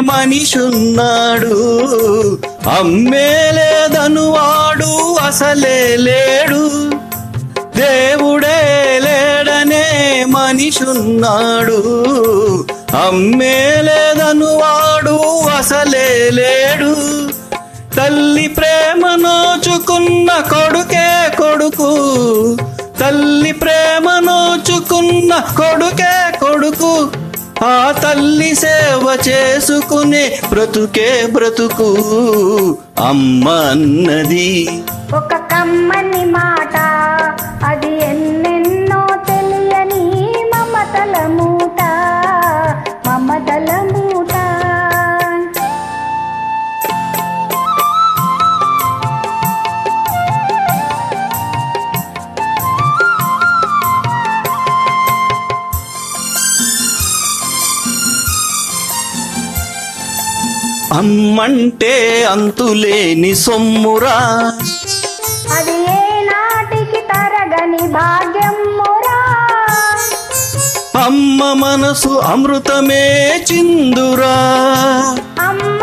మనిషున్నాడు. అమ్మే లేదను వాడు అసలే లేడు. దేవుడే లేడనే మనిషున్నాడు. అమ్మే లేదను వాడు అసలే లేడు. తల్లి ప్రేమ నోచుకున్న కొడుకే కొడుకు. తల్లి ప్రేమ నోచుకున్న కొడుకే కొడుకు. ఆ తల్లి సేవ చేసుకునే బ్రతుకే బ్రతుకు అమ్మ అన్నది. ఒక కమ్మని మాట అది ఎన్ని అమ్మంటే అంతులేని సొమ్మురా. అది ఏ నాటికి తరగని భాగ్యమురా అమ్మ మనసు అమృతమే చిందురా. అమ్మ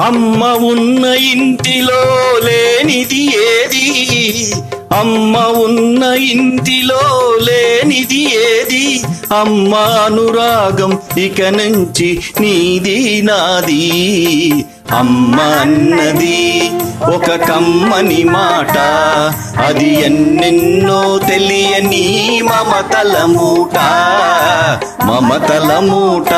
అమ్మ ఉన్న ఇంటిలో లేనిది ఏది? అమ్మ ఉన్న ఇంటిలో లేనిది ఏది? అమ్మ అనురాగం ఇక నుంచి నీది నాది. అమ్మ అన్నది ఒక కమ్మని మాట. అది ఎన్నెన్నో తెలియని మమతల మూట. మమతల మూట.